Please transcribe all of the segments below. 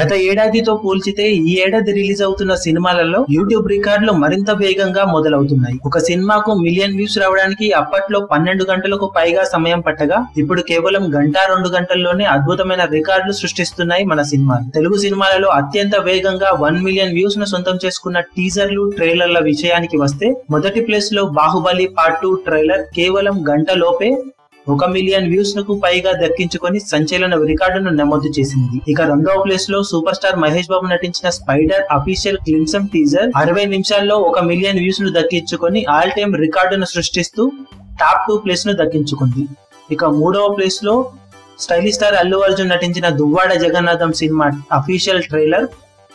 గత ఏడాదితో పోల్చితే ఈ ఏడాది రిలీజ్ అవుతున్న సినిమాలలో యూట్యూబ్ రికార్డులు మరింత వేగంగా మొదలవుతున్నాయి. ఒక సినిమాకు మిలియన్ వ్యూస్ రావడానికి అప్పట్లో పన్నెండు గంటలకు పైగా సమయం పట్టగా ఇప్పుడు కేవలం గంట రెండు గంటల్లోనే అద్భుతమైన రికార్డులు సృష్టిస్తున్నాయి మన సినిమాలు. తెలుగు సినిమాలలో అత్యంత వేగంగా వన్ మిలియన్ వ్యూస్ను సొంతం చేసుకున్న టీజర్లు ట్రైలర్ల విషయానికి వస్తే మొదటి ప్లేస్లో బాహుబలి పార్ట్ టూ ట్రైలర్ కేవలం గంట లోపే ఒక మిలియన్ వ్యూస్కు పైగా దక్కించుకొని సంచలన రికార్డును నమోదు చేసింది. ఇక రెండవ ప్లేస్లో సూపర్ స్టార్ మహేష్ బాబు నటించిన స్పైడర్ అఫీషియల్ క్లిమ్సమ్ టీజర్ అరవై నిమిషాల్లో ఒక మిలియన్ వ్యూస్ను దక్కించుకొని ఆల్ టైమ్ రికార్డును సృష్టిస్తూ టాప్ టూ ప్లేస్ను దక్కించుకుంది. ఇక మూడవ ప్లేస్లో స్టైలిష్ స్టార్ అల్లు అర్జున్ నటించిన Duvvada Jagannadham cinema official trailer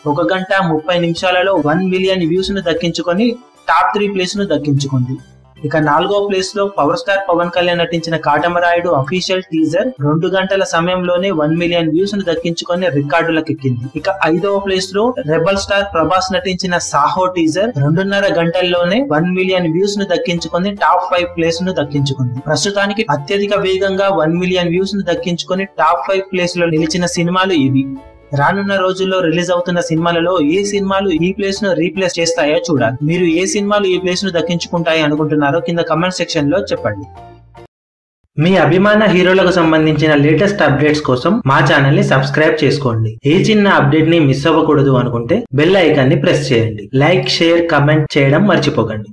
ఒక గంట ముప్పై నిమిషాలలో వన్ మిలియన్ వ్యూస్ను దక్కించుకొని టాప్ త్రీ ప్లేస్ను దక్కించుకుంది. ఇక నాలుగో ప్లేస్లో పవర్ స్టార్ పవన్ కళ్యాణ్ నటించిన కాటమరాయుడు అఫీషియల్ టీజర్ రెండు గంటల సమయంలోనే వన్ మిలియన్ వ్యూస్ను దక్కించుకొని రికార్డులకెక్కింది. ఇక ఐదవ ప్లేస్లో రెబల్ స్టార్ ప్రభాస్ నటించిన సాహో టీజర్ రెండున్నర గంటల్లోనే వన్ మిలియన్ వ్యూస్ను దక్కించుకొని టాప్ ఫైవ్ ప్లేస్ను దక్కించుకుంది. ప్రస్తుతానికి అత్యధిక వేగంగా వన్ మిలియన్ వ్యూస్ను దక్కించుకొని టాప్ ఫైవ్ ప్లేస్లో నిలిచిన సినిమాలు ఇవి. రానున్న రోజుల్లో రిలీజ్ అవుతున్న సినిమాలలో ఏ సినిమాలు ఈ ప్లేస్ను రీప్లేస్ చేస్తాయో చూడాలి. మీరు ఏ సినిమాలు ఈ ప్లేస్ను దక్కించుకుంటాయి అనుకుంటున్నారో కింద కమెంట్ సెక్షన్లో చెప్పండి. మీ అభిమాన హీరోలకు సంబంధించిన లేటెస్ట్ అప్డేట్స్ కోసం మా ఛానల్ని సబ్స్క్రైబ్ చేసుకోండి. ఏ చిన్న అప్డేట్ని మిస్ అవ్వకూడదు అనుకుంటే బెల్ ఐకాన్ని ప్రెస్ చేయండి. లైక్ షేర్ కమెంట్ చేయడం మర్చిపోకండి.